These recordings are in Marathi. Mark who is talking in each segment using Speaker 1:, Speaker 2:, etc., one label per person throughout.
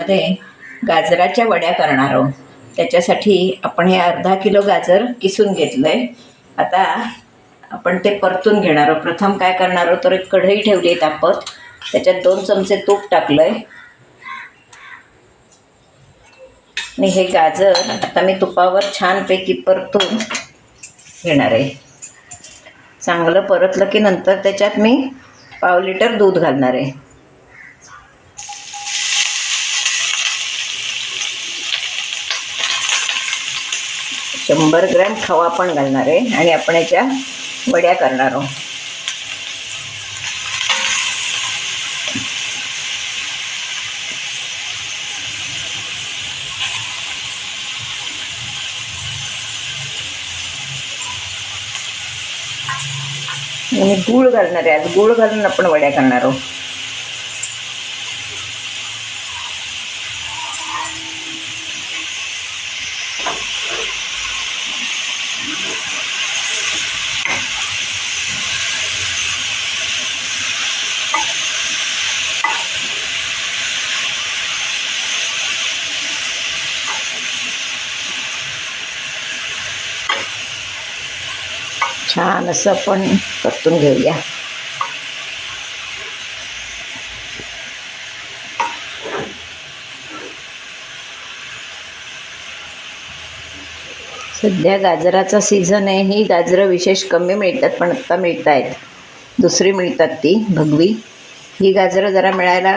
Speaker 1: मध्ये गाजराच्या वड्या करणार आहोत. त्याच्यासाठी आपण हे अर्धा किलो गाजर किसून घेतलं आहे आता आपण ते परतून घेणार आहोत. प्रथम काय करणार आहोत तर एक कढई ठेवली आहे तापत. त्याच्यात दोन चमचे तूप टाकलं आहे आणि हे गाजर आता मी तुपावर छानपैकी परतून घेणार आहे. चांगलं परतलं की नंतर त्याच्यात मी पाव लिटर दूध घालणार आहे. शंभर ग्रॅम खवा पण घालणार आहे आणि आपण याच्या वड्या करणार आहोत. आणि गूळ घालणार आहे. आज गूळ घालून आपण वड्या करणार आहोत. छान असं आपण परतून घेऊया सध्या गाजराचा सीझन आहे ही गाजरं विशेष कमी मिळतात पण आत्ता मिळत आहेत दुसरी मिळतात ती भगवी. ही गाजरं जरा मिळायला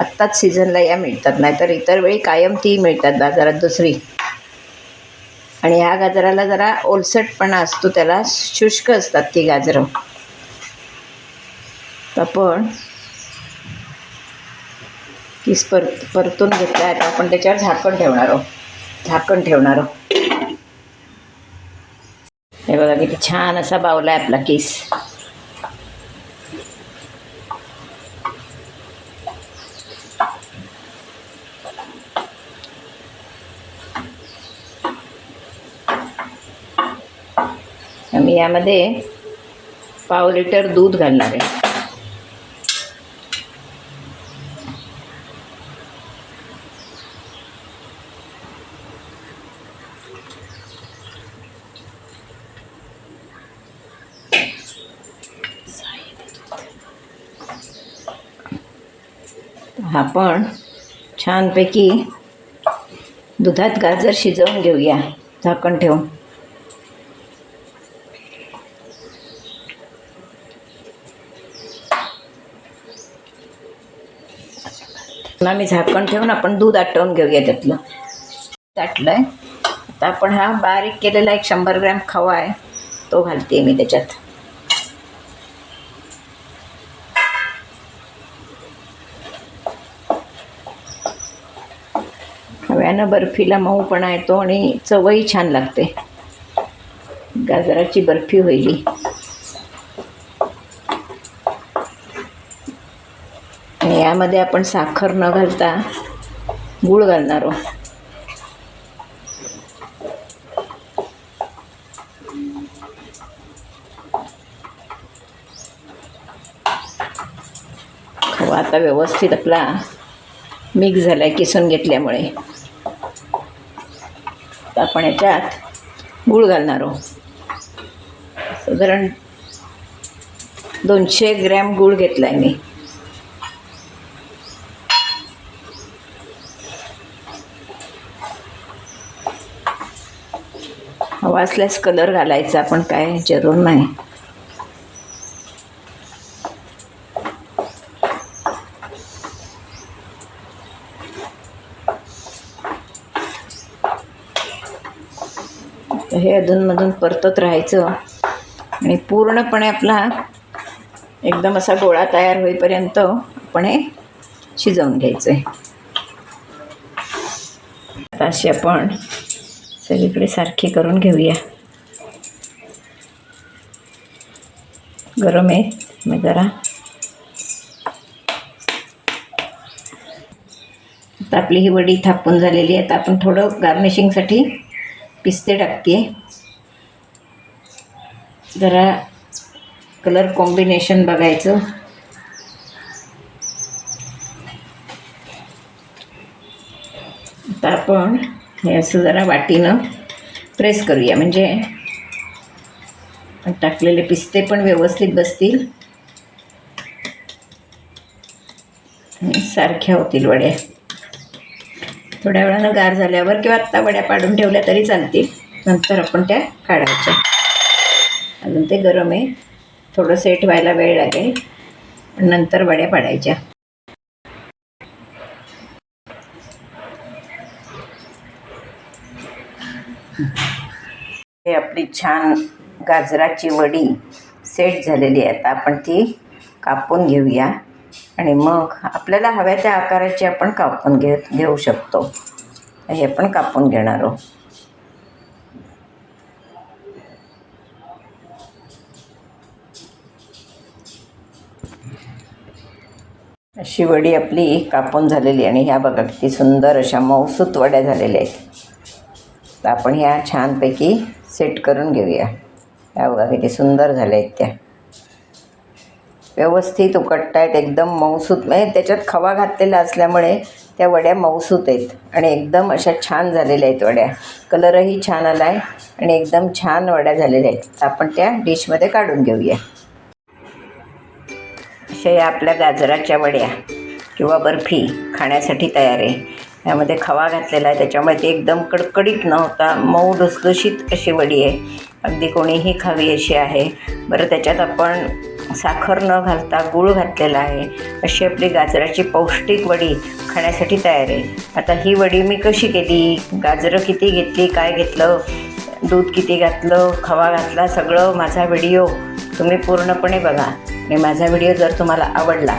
Speaker 1: आत्ताच सीझनला या मिळतात नाहीतर इतर वेळी कायम ती मिळतात बाजारात दुसरी. आणि ह्या गाजराला जरा ओलसटपणा असतो त्याला शुष्क असतात ती गाजरं. आपण किस पर परतून घेतला आहे आपण त्याच्यावर झाकण ठेवणार आहोत. झाकण ठेवणार आहोत. हे बघा किती छान असा बावला आहे आपला केस. मी यामध्ये पाव लिटर दूध घालणार आहे. हा पण छानपैकी दुधात गाजर शिजवून घेऊया. झाकण ठेवून. पुन्हा मी झाकण ठेवून आपण दूध आटवून घेऊया त्यातलं. ताटलं आहे आता आपण हा बारीक केलेला एक शंभर ग्रॅम खवा आहे तो घालते मी त्याच्यात. खव्यानं बर्फीला मऊपणा येतो आणि चवही छान लागते. गाजराची बर्फी होईल. आणि यामध्ये आपण साखर न घालता गूळ घालणार आहोत. आता व्यवस्थित आपला मिक्स झाला आहे किसून घेतल्यामुळे. आता आपण याच्यात गूळ घालणार आहोत. साधारण दोनशे ग्रॅम गूळ घेतला आहे मी. हवा असल्यास कलर घालायचा पण काय जरूर नाही. असं हे अधूनमधून परतत राहायचं. आणि पूर्णपणे आपला एकदम असा गोळा तयार होईपर्यंत आपण हे शिजवून घ्यायचं आहे आता अशी आपण सगळीकडे सारखी करून घेऊया. गरम आहे मग जरा. आता आपली ही वडी थापून झालेली आहे आता आपण थोडं गार्निशिंगसाठी पिस्ते टाकते जरा कलर कॉम्बिनेशन बघायचं. आता आपण हे असं जरा वाटीनं प्रेस करूया. म्हणजे टाकलेले पिस्ते पण व्यवस्थित बसतील. सारख्या होतील वड्या. थोड्या वेळानं गार झाल्यावर किंवा आत्ता वड्या पाडून ठेवल्या तरी चालतील. नंतर आपण त्या काढायच्या. अजून ते गरम आहे. थोडं सेट व्हायला वेळ लागेल. पण नंतर वड्या पाडायच्या. हे आपली छान गाजराची वडी सेट झालेली आहे. आता आपण ती कापून घेऊया. आणि मग आपल्याला हव्या त्या आकाराची आपण कापून घे घेऊ शकतो. हे आपण कापून घेणार आहोत. अशी वडी आपली कापून झालेली आणि ह्या बघा किती सुंदर अशा मौसूत वड्या झालेल्या आहेत. तर आपण ह्या छानपैकी सेट करून घेऊया. ह्या बघा किती सुंदर झाल्या आहेत त्या. व्यवस्थित उकटत आहेत एकदम मऊसूत. म्हणजे त्याच्यात खवा घातलेला असल्यामुळे त्या वड्या मऊसूत आहेत. आणि एकदम अशा छान झालेल्या आहेत वड्या. कलरही छान आला आहे आणि एकदम छान वड्या झालेल्या आहेत. आपण त्या डिशमध्ये काढून घेऊया. अशा या आपल्या गाजराच्या वड्या किंवा बर्फी खाण्यासाठी तयार आहे. यामध्ये खवा घातलेला आहे. त्याच्यामुळे ती एकदम कडकडीत न होता मऊ लुसलुशीत अशी वडी आहे. अगदी कोणीही खावी अशी आहे. बरं त्याच्यात आपण साखर न घालता गूळ घातलेला आहे. अशी आपली गाजराची पौष्टिक वडी खाण्यासाठी तयार आहे. आता ही वडी मी कशी केली? गाजरं किती घेतली? काय घेतलं? दूध किती घातलं? खवा घातला? सगळं माझा व्हिडिओ तुम्ही पूर्णपणे बघा. आणि माझा व्हिडिओ जर तुम्हाला आवडला